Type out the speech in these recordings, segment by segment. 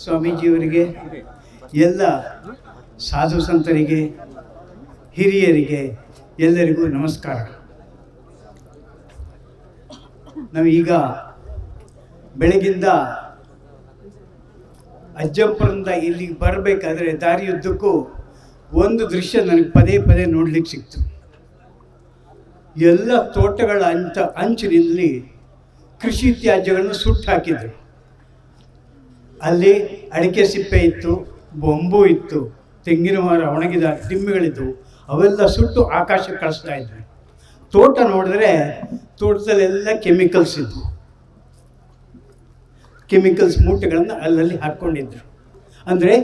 ಸ್ವಾಮೀಜಿಯವರಿಗೆ ಎಲ್ಲ ಸಾಧು ಸಂತರಿಗೆ, ಹಿರಿಯರಿಗೆ ಎಲ್ಲರಿಗೂ ನಮಸ್ಕಾರ. ನಾವೀಗ ಬೆಳಗಿಂದ ಅಜ್ಜಪ್ಪರಿಂದ ಇಲ್ಲಿಗೆ ಬರಬೇಕಾದ್ರೆ ದಾರಿಯುದ್ದಕ್ಕೂ ಒಂದು ದೃಶ್ಯ ನನಗೆ ಪದೇ ಪದೇ ನೋಡ್ಲಿಕ್ಕೆ ಸಿಕ್ತು. ಎಲ್ಲ ತೋಟಗಳ ಅಂಚ ಅಂಚಿನಲ್ಲಿ ಕೃಷಿ ತ್ಯಾಜ್ಯಗಳನ್ನು ಸುಟ್ಟು ಹಾಕಿದ್ರು ಅಲ್ಲಿ ಅಡಿಕೆ ಸಿಪ್ಪೆ ಇತ್ತು, ಬೊಂಬು ಇತ್ತು, ತೆಂಗಿನ ಮರ, ಒಣಗಿದ ದಿಮ್ಮಿಗಳಿದ್ದವು ಅವೆಲ್ಲ ಸುಟ್ಟು ಆಕಾಶಕ್ಕೆ ಕಳಿಸ್ತಾ ಇದ್ವಿ. ತೋಟ ನೋಡಿದ್ರೆ ತೋಟದಲ್ಲೆಲ್ಲ ಕೆಮಿಕಲ್ಸ್ ಇದ್ವು. ಕೆಮಿಕಲ್ಸ್ ಮೂಟೆಗಳನ್ನು ಅಲ್ಲಲ್ಲಿ ಹಾಕ್ಕೊಂಡಿದ್ರು ಅಂದರೆ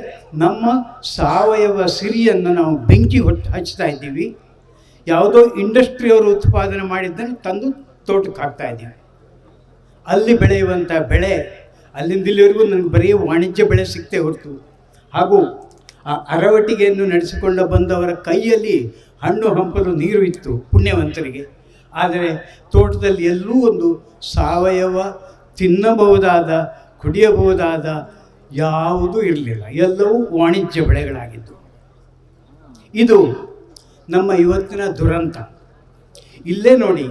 ನಮ್ಮ ಸಾವಯವ ಸಿರಿಯನ್ನು ನಾವು ಬೆಂಕಿ ಹೊಟ್ಟು ಹಚ್ತಾ ಇದ್ದೀವಿ. ಯಾವುದೋ ಇಂಡಸ್ಟ್ರಿಯವರು ಉತ್ಪಾದನೆ ಮಾಡಿದ್ದನ್ನು ತಂದು ತೋಟಕ್ಕೆ ಹಾಕ್ತಾ ಇದ್ದೀವಿ. ಅಲ್ಲಿ ಬೆಳೆಯುವಂಥ ಬೆಳೆ ಅಲ್ಲಿಂದ ಇಲ್ಲಿವರೆಗೂ ನನಗೆ ಬರೀ ವಾಣಿಜ್ಯ ಬೆಳೆ ಸಿಕ್ತೆ ಹೊರತು. ಹಾಗೂ ಆ ಅರವಟಿಗೆಯನ್ನು ನಡೆಸಿಕೊಂಡು ಬಂದವರ ಕೈಯಲ್ಲಿ ಹಣ್ಣು ಹಂಪಲು ನೀರು ಇತ್ತು ಪುಣ್ಯವಂತರಿಗೆ. ಆದರೆ ತೋಟದಲ್ಲಿ ಎಲ್ಲೂ ಒಂದು ಸಾವಯವ ತಿನ್ನಬಹುದಾದ, ಕುಡಿಯಬಹುದಾದ ಯಾವುದೂ ಇರಲಿಲ್ಲ. ಎಲ್ಲವೂ ವಾಣಿಜ್ಯ ಬೆಳೆಗಳಾಗಿದ್ದು. ಇದು ನಮ್ಮ ಇವತ್ತಿನ ದುರಂತ. ಇಲ್ಲೇ ನೋಡಿ,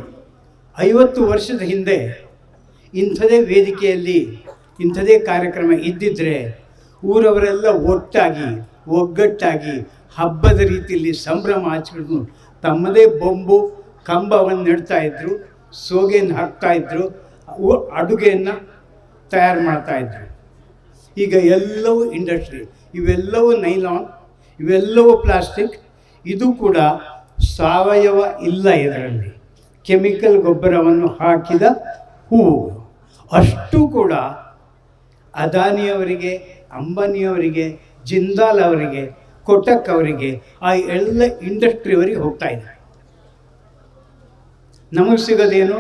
ಐವತ್ತು ವರ್ಷದ ಹಿಂದೆ ಇಂಥದೇ ವೇದಿಕೆಯಲ್ಲಿ ಇಂಥದೇ ಕಾರ್ಯಕ್ರಮ ಇದ್ದಿದ್ದರೆ ಊರವರೆಲ್ಲ ಒಟ್ಟಾಗಿ, ಒಗ್ಗಟ್ಟಾಗಿ ಹಬ್ಬದ ರೀತಿಯಲ್ಲಿ ಸಂಭ್ರಮ ಆಚರಣೆ ತಮ್ಮದೇ ಬೊಂಬು ಕಂಬವನ್ನು ನೆಡ್ತಾ ಇದ್ದರು ಸೋಗೆಯನ್ನು ಹಾಕ್ತಾ ಇದ್ದರು ಅವು ಅಡುಗೆಯನ್ನು ತಯಾರು ಮಾಡ್ತಾ ಇದ್ದರು ಈಗ ಎಲ್ಲವೂ ಇಂಡಸ್ಟ್ರಿ, ಇವೆಲ್ಲವೂ ನೈಲಾನ್, ಇವೆಲ್ಲವೂ ಪ್ಲಾಸ್ಟಿಕ್, ಇದು ಕೂಡ ಸಾವಯವ ಇಲ್ಲ ಇದರಲ್ಲಿ. ಕೆಮಿಕಲ್ ಗೊಬ್ಬರವನ್ನು ಹಾಕಿದ ಹೂವು. ಅಷ್ಟು ಕೂಡ ಅದಾನಿಯವರಿಗೆ, ಅಂಬಾನಿಯವರಿಗೆ ಜಿಂದಾಲ್ ಅವರಿಗೆ ಕೊಟಕ್ ಅವರಿಗೆ ಆ ಎಲ್ಲ ಇಂಡಸ್ಟ್ರಿಯವರಿಗೆ ಹೋಗ್ತಾ ಇದೆ. ನಮಗೆ ಸಿಗೋದೇನು?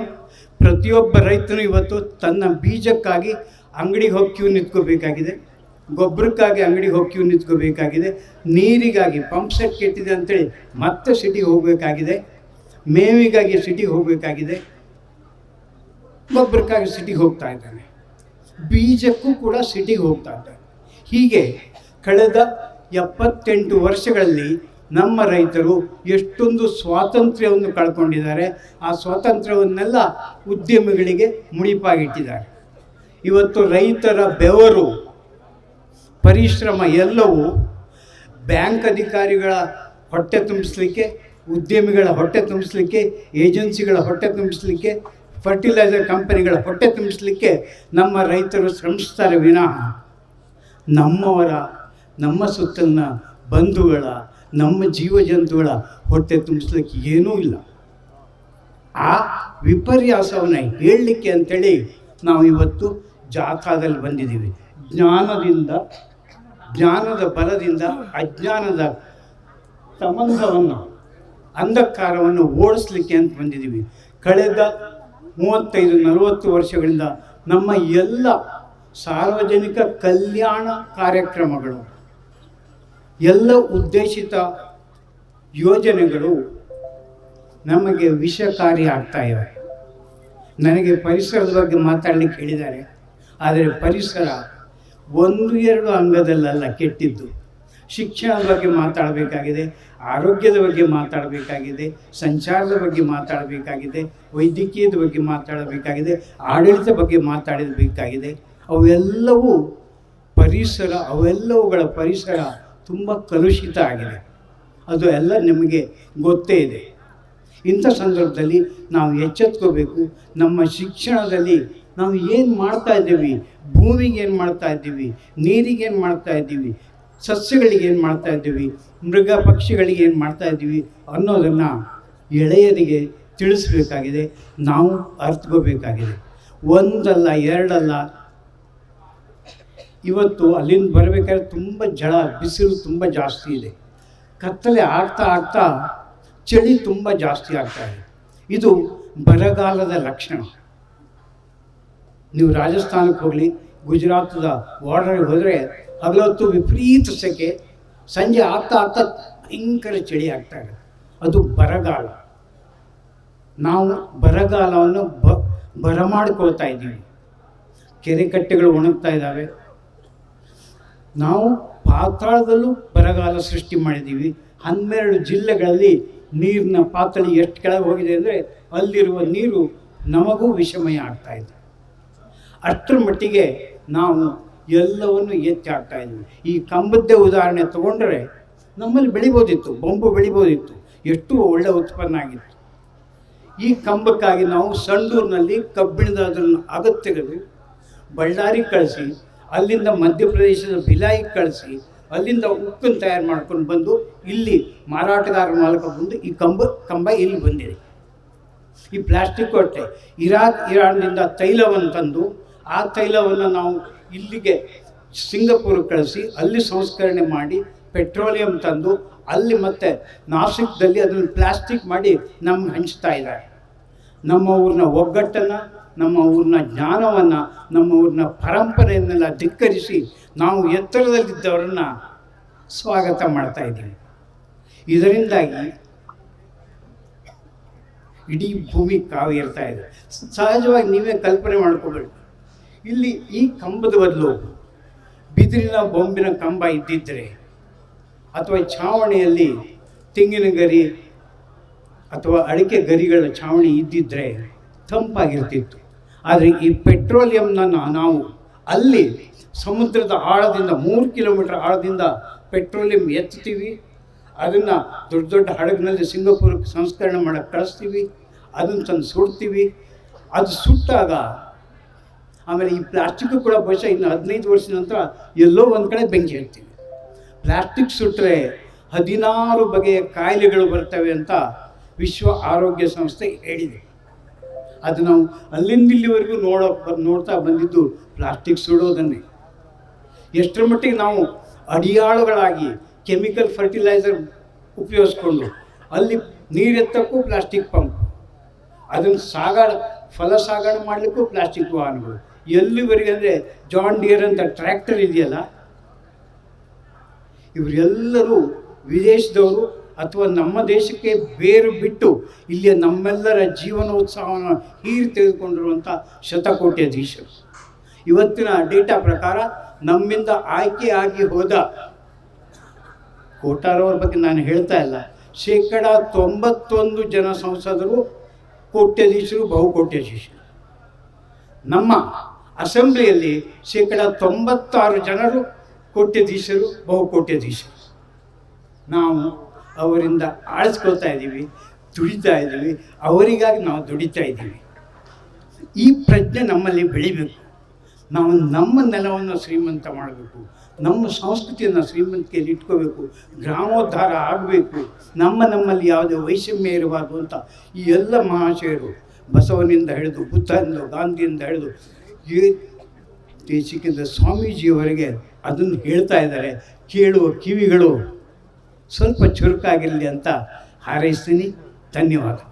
ಪ್ರತಿಯೊಬ್ಬ ರೈತನು ಇವತ್ತು ತನ್ನ ಬೀಜಕ್ಕಾಗಿ ಅಂಗಡಿಗೆ ಹೋಗಿ ಕ್ಯೂ ನಿಂತ್ಕೋಬೇಕಾಗಿದೆ, ಗೊಬ್ಬರಕ್ಕಾಗಿ ಅಂಗಡಿಗೆ ಹೋಗಿ ಕ್ಯೂ ನಿಂತ್ಕೋಬೇಕಾಗಿದೆ, ನೀರಿಗಾಗಿ ಪಂಪ್ ಸೆಟ್ ಕೆಟ್ಟಿದೆ ಅಂತೇಳಿ ಮತ್ತೆ ಸಿಟಿಗೆ ಹೋಗಬೇಕಾಗಿದೆ, ಮೇವಿಗಾಗಿ ಸಿಟಿಗೆ ಹೋಗಬೇಕಾಗಿದೆ, ಗೊಬ್ಬರಕ್ಕಾಗಿ ಸಿಟಿಗೆ ಹೋಗ್ತಾ ಇದ್ದಾನೆ. ಬೀಜಕ್ಕೂ ಕೂಡ ಸಿಟಿಗೆ ಹೋಗ್ತಾ ಇದ್ದಾರೆ. ಹೀಗೆ ಕಳೆದ ಎಪ್ಪತ್ತೆಂಟು ವರ್ಷಗಳಲ್ಲಿ ನಮ್ಮ ರೈತರು ಎಷ್ಟೊಂದು ಸ್ವಾತಂತ್ರ್ಯವನ್ನು ಕಳ್ಕೊಂಡಿದ್ದಾರೆ. ಆ ಸ್ವಾತಂತ್ರ್ಯವನ್ನೆಲ್ಲ ಉದ್ಯಮಿಗಳಿಗೆ ಮುಡಿಪಾಗಿಟ್ಟಿದ್ದಾರೆ. ಇವತ್ತು ರೈತರ ಬೆವರು, ಪರಿಶ್ರಮ ಎಲ್ಲವೂ ಬ್ಯಾಂಕ್ ಅಧಿಕಾರಿಗಳ ಹೊಟ್ಟೆ ತುಂಬಿಸ್ಲಿಕ್ಕೆ, ಉದ್ಯಮಿಗಳ ಹೊಟ್ಟೆ ತುಂಬಿಸ್ಲಿಕ್ಕೆ, ಏಜೆನ್ಸಿಗಳ ಹೊಟ್ಟೆ ತುಂಬಿಸ್ಲಿಕ್ಕೆ ಫರ್ಟಿಲೈಸರ್ ಕಂಪನಿಗಳ ಹೊಟ್ಟೆ ತುಂಬಿಸ್ಲಿಕ್ಕೆ ನಮ್ಮ ರೈತರು ಶ್ರಮಿಸ್ತಾರೆ ವಿನಃ ನಮ್ಮವರ, ನಮ್ಮ ಸುತ್ತಲಿನ ಬಂಧುಗಳ, ನಮ್ಮ ಜೀವ ಜಂತುಗಳ ಹೊಟ್ಟೆ ತುಂಬಿಸ್ಲಿಕ್ಕೆ ಏನೂ ಇಲ್ಲ. ಆ ವಿಪರ್ಯಾಸವನ್ನು ಹೇಳಲಿಕ್ಕೆ ಅಂಥೇಳಿ ನಾವು ಇವತ್ತು ಜಾಥಾದಲ್ಲಿ ಬಂದಿದ್ದೀವಿ. ಜ್ಞಾನದಿಂದ, ಜ್ಞಾನದ ಬಲದಿಂದ, ಅಜ್ಞಾನದ ಸಂಬಂಧವನ್ನು, ಅಂಧಕಾರವನ್ನು ಓಡಿಸ್ಲಿಕ್ಕೆ ಅಂತ ಬಂದಿದ್ದೀವಿ. ಕಳೆದ ಮೂವತ್ತೈದು, ನಲವತ್ತು ವರ್ಷಗಳಿಂದ ನಮ್ಮ ಎಲ್ಲ ಸಾರ್ವಜನಿಕ ಕಲ್ಯಾಣ ಕಾರ್ಯಕ್ರಮಗಳು, ಎಲ್ಲ ಉದ್ದೇಶಿತ ಯೋಜನೆಗಳು ನಮಗೆ ವಿಷಕಾರಿ ಆಗ್ತಾ ಇವೆ. ನನಗೆ ಪರಿಸರದ ಬಗ್ಗೆ ಮಾತಾಡಲಿಕ್ಕೆ ಹೇಳಿದ್ದಾರೆ. ಆದರೆ ಪರಿಸರ ಒಂದು ಎರಡು ಅಂಗದಲ್ಲೆಲ್ಲ, ಕೆಟ್ಟಿದ್ದು. ಶಿಕ್ಷಣದ ಬಗ್ಗೆ ಮಾತಾಡಬೇಕಾಗಿದೆ, ಆರೋಗ್ಯದ ಬಗ್ಗೆ ಮಾತಾಡಬೇಕಾಗಿದೆ, ಸಂಚಾರದ ಬಗ್ಗೆ ಮಾತಾಡಬೇಕಾಗಿದೆ, ವೈದ್ಯಕೀಯದ ಬಗ್ಗೆ ಮಾತಾಡಬೇಕಾಗಿದೆ, ಆಡಳಿತ ಬಗ್ಗೆ ಮಾತಾಡಬೇಕಾಗಿದೆ. ಅವೆಲ್ಲವೂ ಪರಿಸರ, ಅವೆಲ್ಲವುಗಳ ಪರಿಸರ ತುಂಬ ಕಲುಷಿತ ಆಗಿದೆ. ಅದು ಎಲ್ಲ ನಿಮಗೆ ಗೊತ್ತೇ ಇದೆ. ಇಂಥ ಸಂದರ್ಭದಲ್ಲಿ ನಾವು ಎಚ್ಚೆತ್ಕೋಬೇಕು, ನಮ್ಮ ಶಿಕ್ಷಣದಲ್ಲಿ ನಾವು ಏನು ಮಾಡ್ತಾ ಇದ್ದೀವಿ? ಭೂಮಿಗೆ ಏನು ಮಾಡ್ತಾ ಇದ್ದೀವಿ? ನೀರಿಗೆ ಏನು ಮಾಡ್ತಾ ಇದ್ದೀವಿ? ಸಸ್ಯಗಳಿಗೆ ಏನು ಮಾಡ್ತಾ ಇದ್ದೀವಿ? ಮೃಗ ಪಕ್ಷಿಗಳಿಗೆ ಏನು ಮಾಡ್ತಾ ಇದ್ದೀವಿ ಅನ್ನೋದನ್ನು ಎಳೆಯರಿಗೆ ತಿಳಿಸ್ಬೇಕಾಗಿದೆ. ನಾವು ಅರ್ಥಕೋಬೇಕಾಗಿದೆ ಒಂದಲ್ಲ, ಎರಡಲ್ಲ, ಇವತ್ತು ಅಲ್ಲಿಂದ ಬರಬೇಕಾದ್ರೆ ತುಂಬ ಜಳ, ಬಿಸಿಲು ತುಂಬ ಜಾಸ್ತಿ ಇದೆ. ಕತ್ತಲೆ ಆಗ್ತಾ ಆಗ್ತಾ ಚಳಿ ತುಂಬ ಜಾಸ್ತಿ ಆಗ್ತಾ ಇದೆ. ಇದು ಬರಗಾಲದ ಲಕ್ಷಣ. ನೀವು ರಾಜಸ್ಥಾನಕ್ಕೆ ಹೋಗಲಿ, ಗುಜರಾತದ ಬಾರ್ಡರ್ಗೆ ಹೋದರೆ ಹಗಲೊತ್ತು ವಿಪರೀತ ಸೆಕೆ ಸಂಜೆ ಆಗ್ತಾ ಆಗ್ತಾ ಭಯಂಕರ ಚಳಿ ಆಗ್ತಾ ಇದೆ. ಅದು ಬರಗಾಲ. ನಾವು ಬರಗಾಲವನ್ನು ಬ, ಬರಮಾಡ್ಕೊಳ್ತಾ ಇದ್ದೀವಿ. ಕೆರೆ ಕಟ್ಟೆಗಳು ಒಣಗ್ತಾ ಇದ್ದಾವೆ. ನಾವು ಪಾತಾಳದಲ್ಲೂ ಬರಗಾಲ ಸೃಷ್ಟಿ ಮಾಡಿದ್ದೀವಿ. ಹನ್ನೆರಡು ಜಿಲ್ಲೆಗಳಲ್ಲಿ ನೀರಿನ ಪಾತಳಿ ಎಷ್ಟು ಕೆಳಗೆ ಹೋಗಿದೆ ಅಂದರೆ ಅಲ್ಲಿರುವ ನೀರು ನಮಗೂ ವಿಷಮಯ ಆಗ್ತಾ ಇದೆ. ಅಷ್ಟರ ಮಟ್ಟಿಗೆ ನಾವು ಎಲ್ಲವನ್ನು ಎತ್ತಿ ಹಾಕ್ತಾ ಇದ್ವಿ. ಈ ಕಂಬದ್ದೇ ಉದಾಹರಣೆ ತಗೊಂಡ್ರೆ ನಮ್ಮಲ್ಲಿ ಬೆಳಿಬೋದಿತ್ತು, ಬೊಂಬು ಬೆಳಿಬೋದಿತ್ತು, ಎಷ್ಟು ಒಳ್ಳೆ ಉತ್ಪನ್ನ ಆಗಿತ್ತು. ಈ ಕಂಬಕ್ಕಾಗಿ ನಾವು ಸಂಡೂರಿನಲ್ಲಿ ಕಬ್ಬಿಣದ ಅದನ್ನು ಅಗತ್ಯಗಳು ಬಳ್ಳಾರಿ ಬಳ್ಳಾರಿಗೆ ಕಳಿಸಿ, ಅಲ್ಲಿಂದ ಮಧ್ಯಪ್ರದೇಶದ ಭಿಲಾಯಿಗೆ ಕಳಿಸಿ, ಅಲ್ಲಿಂದ ಉಕ್ಕನ್ನು ತಯಾರು ಮಾಡ್ಕೊಂಡು ಬಂದು ಇಲ್ಲಿ ಮಾರಾಟಗಾರರ ಮೂಲಕ ಬಂದು ಈ ಕಂಬ ಕಂಬ ಇಲ್ಲಿ ಬಂದಿದೆ. ಈ ಪ್ಲಾಸ್ಟಿಕ್ ಕೊಟ್ಟೆ. ಇರಾಕ್, ಇರಾನ್ನಿಂದ ತೈಲವನ್ನು ತಂದು ಆ ತೈಲವನ್ನು ನಾವು ಇಲ್ಲಿಗೆ ಸಿಂಗಪುರ್ ಕಳಿಸಿ, ಅಲ್ಲಿ ಸಂಸ್ಕರಣೆ ಮಾಡಿ ಪೆಟ್ರೋಲಿಯಂ ತಂದು ಅಲ್ಲಿ ಮತ್ತೆ ನಾಸಿಕ್ದಲ್ಲಿ ಅದನ್ನು ಪ್ಲಾಸ್ಟಿಕ್ ಮಾಡಿ ನಮ್ಗೆ ಹಂಚ್ತಾ ಇದ್ದಾರೆ. ನಮ್ಮ ಊರಿನ ಒಗ್ಗಟ್ಟನ್ನು, ನಮ್ಮ ಊರಿನ ಜ್ಞಾನವನ್ನು, ನಮ್ಮ ಊರಿನ ಪರಂಪರೆಯನ್ನೆಲ್ಲ ಧಿಕ್ಕರಿಸಿ ನಾವು ಎತ್ತರದಲ್ಲಿದ್ದವರನ್ನ ಸ್ವಾಗತ ಮಾಡ್ತಾ ಇದ್ದೀವಿ. ಇದರಿಂದಾಗಿ ಇಡೀ ಭೂಮಿ ಕಾವು ಇರ್ತಾ ಇದೆ ಸಹಜವಾಗಿ ನೀವೇ ಕಲ್ಪನೆ ಮಾಡ್ಕೋಬೇಡಿ. ಇಲ್ಲಿ ಈ ಕಂಬದ ಬದಲು ಬಿದಿರಿನ ಬೊಂಬಿನ ಕಂಬ ಇದ್ದಿದ್ದರೆ ಅಥವಾ ಛಾವಣಿಯಲ್ಲಿ ತೆಂಗಿನ ಗರಿ ಅಥವಾ ಅಡಿಕೆ ಗರಿಗಳ ಛಾವಣಿ ಇದ್ದಿದ್ದರೆ ತಂಪಾಗಿರ್ತಿತ್ತು. ಆದರೆ ಈ ಪೆಟ್ರೋಲಿಯಂನ ನಾವು ಅಲ್ಲಿ ಸಮುದ್ರದ ಆಳದಿಂದ ಮೂರು ಕಿಲೋಮೀಟರ್ ಆಳದಿಂದ ಪೆಟ್ರೋಲಿಯಂ ಎತ್ತೀವಿ ಅದನ್ನು ದೊಡ್ಡ ದೊಡ್ಡ ಹಡಗಿನಲ್ಲಿ ಸಿಂಗಾಪುರಕ್ಕೆ ಸಂಸ್ಕರಣೆ ಮಾಡೋಕ್ಕೆ ಕಳಿಸ್ತೀವಿ. ಅದನ್ನು ತಂದು ಸುಡ್ತೀವಿ. ಅದು ಸುಟ್ಟಾಗ ಆಮೇಲೆ ಈ ಪ್ಲಾಸ್ಟಿಕ್ ಕೂಡ ಬಹುಶಃ ಇನ್ನು ಹದಿನೈದು ವರ್ಷದ ನಂತರ ಎಲ್ಲೋ ಒಂದು ಕಡೆ ಬೆಂಕಿ ಹೇಳ್ತೀವಿ ಪ್ಲಾಸ್ಟಿಕ್ ಸುಟ್ಟರೆ ಹದಿನಾರು ಬಗೆಯ ಕಾಯಿಲೆಗಳು ಬರ್ತವೆ ಅಂತ ವಿಶ್ವ ಆರೋಗ್ಯ ಸಂಸ್ಥೆ ಹೇಳಿದೆ. ಅದು ನಾವು ಅಲ್ಲಿಂದ ಇಲ್ಲಿವರೆಗೂ ನೋಡೋ ನೋಡ್ತಾ ಬಂದಿದ್ದು ಪ್ಲಾಸ್ಟಿಕ್ ಸುಡೋದನ್ನೇ. ಎಷ್ಟರ ಮಟ್ಟಿಗೆ ನಾವು ಅಡಿಯಾಳುಗಳಾಗಿ ಕೆಮಿಕಲ್ ಫರ್ಟಿಲೈಸರ್ ಉಪಯೋಗಿಸ್ಕೊಂಡು ಅಲ್ಲಿ ನೀರೆತ್ತಕ್ಕೂ ಪ್ಲಾಸ್ಟಿಕ್ ಪಂಪ್. ಅದನ್ನು ಸಾಗಾಣ ಫಲ ಸಾಗಣೆ ಮಾಡಲಿಕ್ಕೂ ಪ್ಲಾಸ್ಟಿಕ್ ವಾಹನಗಳು. ಎಲ್ಲಿವರೆಗೆ ಅಂದರೆ ಜಾನ್ ಡಿಯರ್ ಅಂತ ಟ್ರ್ಯಾಕ್ಟರ್ ಇದೆಯಲ್ಲ, ಇವರೆಲ್ಲರೂ ವಿದೇಶದವರು ಅಥವಾ ನಮ್ಮ ದೇಶಕ್ಕೆ ಬೇರು ಬಿಟ್ಟು ಇಲ್ಲಿಯ ನಮ್ಮೆಲ್ಲರ ಜೀವನೋತ್ಸಾಹವನ್ನು ಹೀರಿ ತೆಗೆದುಕೊಂಡಿರುವಂಥ ಶತಕೋಟ್ಯಾಧೀಶರು ಇವತ್ತಿನ ಡೇಟಾ ಪ್ರಕಾರ ನಮ್ಮಿಂದ ಆಯ್ಕೆ ಆಗಿ ಹೋದ ಕೋಟಾರವ್ರ ಬಗ್ಗೆ ನಾನು ಹೇಳ್ತಾ ಇಲ್ಲ. ಶೇಕಡ ತೊಂಬತ್ತೊಂದು ಜನ ಸಂಸದರು ಕೋಟ್ಯಾಧೀಶರು, ಬಹುಕೋಟ್ಯಾಧೀಶರು. ನಮ್ಮ ಅಸೆಂಬ್ಲಿಯಲ್ಲಿ ಶೇಕಡ ತೊಂಬತ್ತಾರು ಜನರು ಕೋಟ್ಯಾಧೀಶರು ಬಹುಕೋಟ್ಯಾಧೀಶರು ನಾವು ಅವರಿಂದ ಆಳಿಸ್ಕೊಳ್ತಾ ಇದ್ದೀವಿ, ದುಡಿತಾ ಇದ್ದೀವಿ, ಅವರಿಗಾಗಿ ನಾವು ದುಡಿತಾ ಇದ್ದೀವಿ. ಈ ಪ್ರಜ್ಞೆ ನಮ್ಮಲ್ಲಿ ಬೆಳಿಬೇಕು. ನಾವು ನಮ್ಮ ನೆಲವನ್ನು ಶ್ರೀಮಂತ ಮಾಡಬೇಕು. ನಮ್ಮ ಸಂಸ್ಕೃತಿಯನ್ನು ಶ್ರೀಮಂತಿಕೆಯಲ್ಲಿ ಇಟ್ಕೋಬೇಕು. ಗ್ರಾಮೋದ್ಧಾರ ಆಗಬೇಕು. ನಮ್ಮ ನಮ್ಮಲ್ಲಿ ಯಾವುದೇ ವೈಷಮ್ಯ ಇರಬಾರ್ದು ಅಂತ ಈ ಎಲ್ಲ ಮಹಾಶಯರು ಬಸವನಿಂದ ಹಿಡಿದು ಬುದ್ಧನಿಂದ ಗಾಂಧಿಯಿಂದ ಹಿಡಿದು ಸ್ವಾಮೀಜಿಯವರಿಗೆ ಸ್ವಾಮೀಜಿಯವರೆಗೆ ಅದನ್ನು ಹೇಳ್ತಾ ಇದ್ದಾರೆ. ಕೇಳುವ ಕಿವಿಗಳು ಸ್ವಲ್ಪ ಚುರುಕಾಗಿರಲಿ ಅಂತ ಹಾರೈಸ್ತೀನಿ. ಧನ್ಯವಾದ.